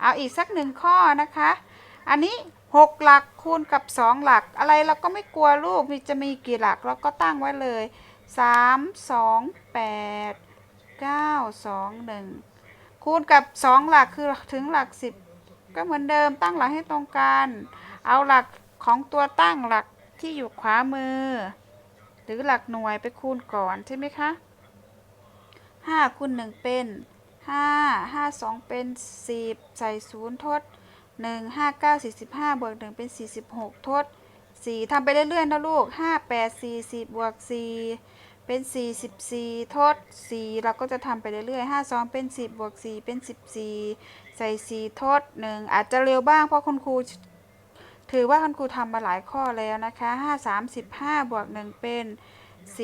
เอาอีกสักหนึ่งข้อนะคะ อันนี้ 6 หลักคูณกับ 2 หลัก อะไรเราก็ไม่กลัวลูกมีจะมีกี่หลักเราก็ตั้งไว้เลย 3 2 8 9 2 1 คูณกับ 2 หลักคือถึงหลัก 10 ก็เหมือนเดิมตั้งหลักให้ตรงกัน เอาหลักของตัวตั้งหลักที่อยู่ขวามือ หรือหลักหน่วยไปคูณก่อนใช่ไหมคะ5คูณ1เป็น 5 5 2 เป็น 10 ใส่ 0 ทด 1 5 9 45 บวก 1 เป็น 46 ทด 4ทำไปเรื่อย ๆ นะลูก 5 8 4 10 บวก 4 เป็น 44 ทด 4 เราก็จะทำไปเรื่อยๆ 5 2 เป็น 10 บวก 4 เป็น 14 ใส่ 4 ทด 1 อาจจะเร็วบ้างเพราะคุณครู ถือว่าคุณครูทำมาหลายข้อแล้วนะคะ 5 35 บวก 1 เป็น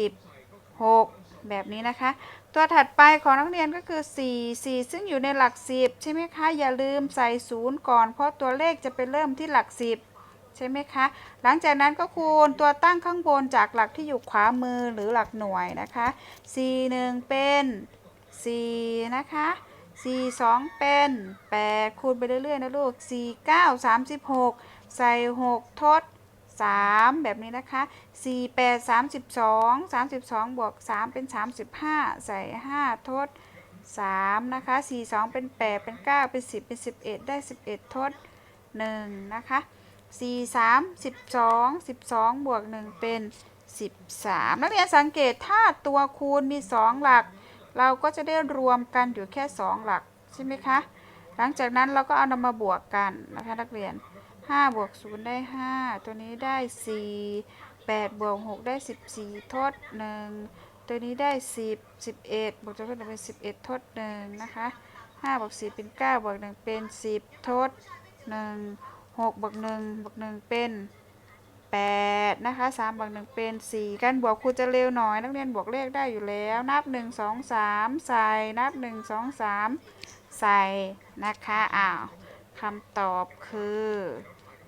10 6 แบบนี้นะคะ ตัวถัดไปของนักเรียนก็คือ 4 4 ซึ่งอยู่ในหลัก 10 ใช่ไหมคะ อย่าลืมใส่ศูนย์ก่อน เพราะตัวเลขจะไปเริ่มที่หลัก 10 ใช่ไหมคะ หลังจากนั้นก็คูณตัวตั้งข้างบนจากหลักที่อยู่ขวามือหรือหลักหน่วยนะคะ 4 1 เป็น 4 นะคะ4 2 เป็น 8 คูณไปเรื่อยๆนะลูก 4 9 36 ใส่ 6 ทด 3 แบบนี้นะคะ 4 8 32 32 บวก 3 เป็น 35 ใส่ 5 ทด 3 นะคะ 4 2 เป็น 8 เป็น 9 เป็น 10 เป็น 11 ได้ 11 ทด 1 นะคะ 4 3 12 12 บวก 1 เป็น 13 นักเรียนสังเกตถ้าตัวคูณมี 2 หลัก เราก็จะได้รวมกันอยู่แค่ 2 หลัก ใช่ไหมคะ หลังจากนั้นเราก็เอานำมาบวกกันนะคะนักเรียน 5บวก0ได้ 5 ตัวนี้ได้ 4 8บวก6ได้ 14 ทด 1 ตัวนี้ได้ 10 11 บวกตัวทด1เป็น 11 ทด 1 นะคะ5บวก4เป็น 9 บวก 1 เป็น 10 ทด 1 6บวก1บวก1เป็น 8 นะคะ3บวก1เป็น 4 การบวกครูจะเร็วหน่อย นักเรียนบวกเลขได้อยู่แล้ว นับ 1 2 3 ใส่ นับ 1 2 3 ใส่ นะคะ อ้าวคำตอบคือ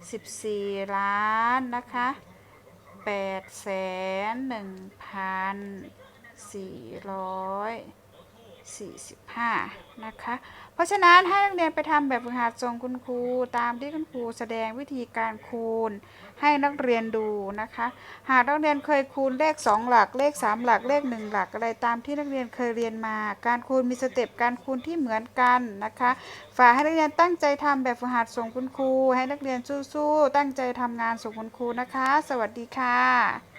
14 ล้านนะคะ8 1 4 0 0 45 นะคะ เพราะฉะนั้นให้นักเรียนไปทำแบบฝึกหัดทรงคุณครู ตามที่คุณครูแสดงวิธีการคูณ ให้นักเรียนดูนะคะ หากนักเรียนเคยคูณเลข 2 หลัก เลข 3 หลัก เลข 1 หลักอะไรตามที่นักเรียนเคยเรียนมา การคูณมีสเต็ปการคูณที่เหมือนกันนะคะ ฝากให้นักเรียนตั้งใจทำแบบฝึกหัดทรงคุณครู ให้นักเรียนสู้ๆ ตั้งใจทำงานส่งคุณครูนะคะ สวัสดีค่ะ